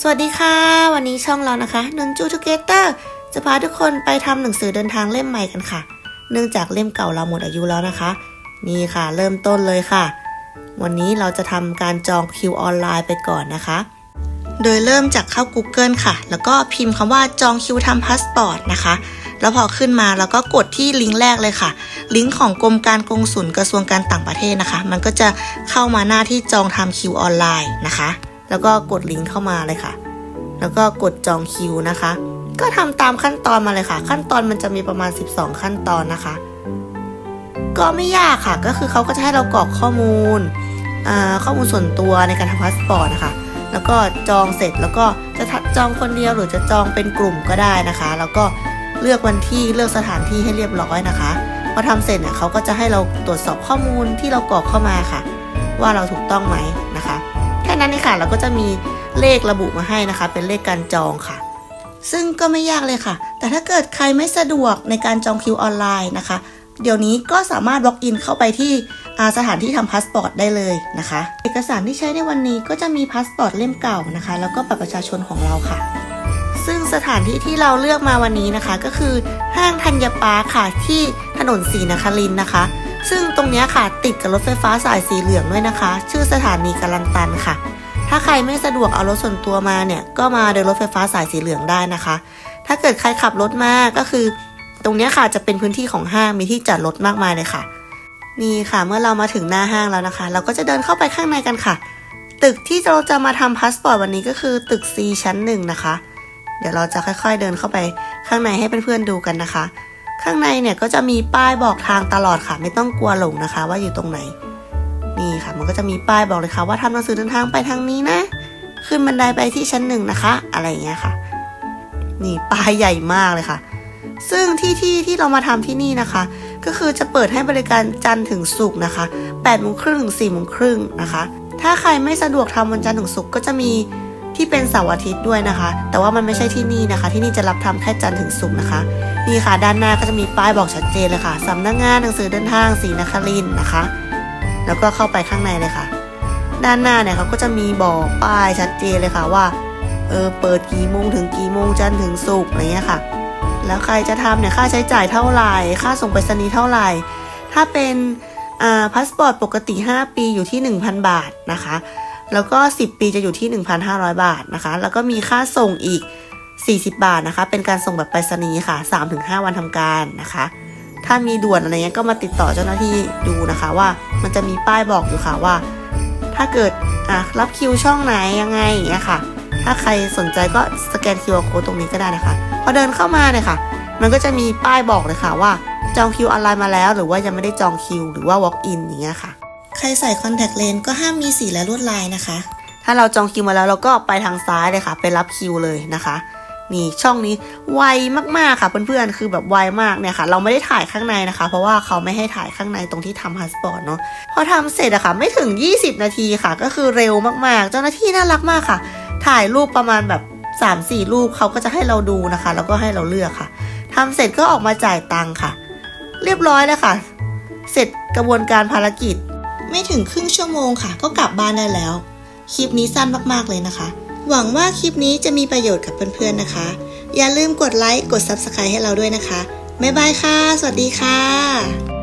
สวัสดีค่ะ วันนี้ช่องเรานะคะนนจูทูเกเตอร์จะพาทุกคนไปทำหนังสือเดินทางเล่มใหม่กันค่ะ เนื่องจากเล่มเก่าเราหมดอายุแล้วนะคะ นี่ค่ะ เริ่มต้นเลยค่ะ วันนี้เราจะทำการจองคิวออนไลน์ไปก่อนนะคะ โดยเริ่มจากเข้า Google ค่ะ แล้วก็พิมพ์คำว่าจองคิวทำพาสปอร์ตนะคะ แล้วพอขึ้นมาแล้วก็กดที่ลิงก์แรกเลยค่ะ ลิงก์ของกรมการกงสุลกระทรวงการต่างประเทศนะคะ มันก็จะเข้ามาหน้าที่จองทำคิวออนไลน์นะคะ แล้วก็กดลิงก์เข้ามาเลยค่ะ แล้วก็กดจองคิวนะคะ ก็ทำตามขั้นตอนมาเลยค่ะ ขั้นตอนมันจะมีประมาณ 12 ขั้นตอนนะคะ ก็ไม่ยากค่ะ ก็คือเขาก็จะให้เรากรอกข้อมูลอ่าข้อมูลส่วนตัวในการทำพาสปอร์ตนะคะ แล้วก็จองเสร็จแล้วก็จะจองคนเดียวหรือจะจองเป็นกลุ่มก็ได้นะคะ แล้วก็เลือกวันที่เลือกสถานที่ให้เรียบร้อยนะคะพอทำเสร็จเนี่ยเขาก็จะให้เราตรวจสอบข้อมูลที่เรากรอกเข้ามาค่ะ ว่าเราถูกต้องไหมนะคะ นั้นเองค่ะ เราก็จะมีเลขระบุมาให้นะคะ เป็นเลขการจองค่ะ ซึ่งก็ไม่ยากเลยค่ะ แต่ถ้าเกิดใครไม่สะดวกในการจองคิวออนไลน์นะคะ เดี๋ยวนี้ก็สามารถล็อกอินเข้าไปที่สถานที่ทำพาสปอร์ตได้เลยนะคะ เอกสารที่ใช้ในวันนี้ก็จะมีพาสปอร์ตเล่มเก่านะคะ แล้วก็บัตรประชาชนของเราค่ะ ซึ่งสถานที่ที่เราเลือกมาวันนี้นะคะ ก็คือห้างธัญปาค่ะที่ถนนศรีนครินนะคะ ซึ่งตรงนี้ค่ะติดกับรถไฟฟ้าสายสีเหลืองด้วยนะคะ ชื่อสถานีกาลันตันค่ะ ถ้าใครไม่สะดวกเอารถส่วนตัวมาเนี่ย ก็มาโดยรถไฟฟ้าสายสีเหลืองได้นะคะ ถ้าเกิดใครขับรถมาก็คือ ตรงนี้ค่ะจะเป็นพื้นที่ของห้างมีที่จอดรถมากมายเลยค่ะ นี่ค่ะเมื่อเรามาถึงหน้าห้างแล้วนะคะ เราก็จะเดินเข้าไปข้างในกันค่ะ ตึกที่เราจะมาทำพาสปอร์ตวันนี้ก็คือตึก C ชั้นหนึ่งนะคะ เดี๋ยวเราจะค่อยๆเดินเข้าไปข้างในให้เพื่อนๆดูกันนะคะ ข้างในเนี่ยก็จะมีป้ายบอกทางตลอดค่ะ ไม่ต้องกลัวหลงนะคะ ว่าอยู่ตรงไหน นี่ค่ะ มันก็จะมีป้ายบอกเลยค่ะ ว่าทำหนังสือเดินทางไปทางนี้นะ ขึ้นบันไดไปที่ชั้นหนึ่งนะคะ อะไรอย่างเงี้ยค่ะ นี่ป้ายใหญ่มากเลยค่ะ ซึ่งที่ที่ที่เรามาทำที่นี่นะคะ ก็คือจะเปิดให้บริการจันทร์ถึงศุกร์นะคะ8โมงครึ่งถึง4โมงครึ่งนะคะ ถ้าใครไม่สะดวกทำวันจันทร์ถึงศุกร์ก็จะมีที่เป็นเสาร์อาทิตย์ด้วยนะคะ แต่ว่ามันไม่ใช่ที่นี่นะคะ ที่นี่จะรับทำแค่จันทร์ถึงศุกร์นะคะ นี่ค่ะด้านหน้าก็จะมีป้ายบอกชัดเจนเลยค่ะสำนักงานหนังสือเดินทางศรีนครินนะคะ แล้วก็เข้าไปข้างในเลยค่ะ ด้านหน้าเนี่ยเขาก็จะมีบอกป้ายชัดเจนเลยค่ะว่าเออเปิดกี่โมงถึงกี่โมงจันทร์ถึงศุกร์อะไรเงี้ยค่ะ แล้วใครจะทำเนี่ยค่าใช้จ่ายเท่าไหร่ค่าส่งไปรษณีย์เท่าไหร่ ถ้าเป็นอ่าพาสปอร์ตปกติ 5 ปีอยู่ที่ 1,000 บาทนะคะ แล้วก็ 10 ปีจะอยู่ที่ 1,500 บาทนะคะ แล้วก็มีค่าส่งอีก 40 บาทนะคะ เป็นการส่งแบบไปรษณีย์ค่ะ 3-5 วันทำการนะคะ ถ้ามีด่วนอะไรเงี้ยก็มาติดต่อเจ้าหน้าที่ดูนะคะว่ามันจะมีป้ายบอกอยู่ค่ะว่า ถ้าเกิดอะรับคิวช่องไหนยังไงอย่างเงี้ยค่ะ ถ้าใครสนใจก็สแกน QR code ตรงนี้ก็ได้นะคะ พอเดินเข้ามาเนี่ยค่ะ มันก็จะมีป้ายบอกเลยค่ะว่าจองคิวออนไลน์มาแล้ว หรือว่ายังไม่ได้จองคิวหรือว่า walk in อย่างเงี้ยค่ะ ใครใส่คอนแทคเลนส์ก็ห้ามมีสีและลวดลายนะคะ ถ้าเราจองคิวมาแล้วเราก็ไปทางซ้ายเลยค่ะ ไปรับคิวเลยนะคะ นี่ช่องนี้ไวมากๆค่ะเพื่อนๆคือแบบไวมากเนี่ยค่ะ เราไม่ได้ถ่ายข้างในนะคะ เพราะว่าเขาไม่ให้ถ่ายข้างในตรงที่ทำพาสปอร์ตเนาะพอทำเสร็จอะค่ะ ไม่ถึง 20 นาทีค่ะ ก็คือเร็วมากๆ เจ้าหน้าที่น่ารักมากค่ะ ถ่ายรูปประมาณแบบ 3-4 รูปเขาก็จะให้เราดูนะคะ แล้วก็ให้เราเลือกค่ะทำเสร็จก็ออกมาจ่ายตังค่ะ เรียบร้อยแล้วค่ะ เสร็จกระบวนการภารกิจ ไม่ถึงครึ่งชั่วโมงค่ะ ก็กลับบ้านได้แล้วคลิปนี้สั้นมากๆเลยนะคะ หวังว่าคลิปนี้จะมีประโยชน์กับเพื่อนๆนะคะ อย่าลืมกดไลค์ กด Subscribe ให้เราด้วยนะคะ บ๊ายบายค่ะ สวัสดีค่ะ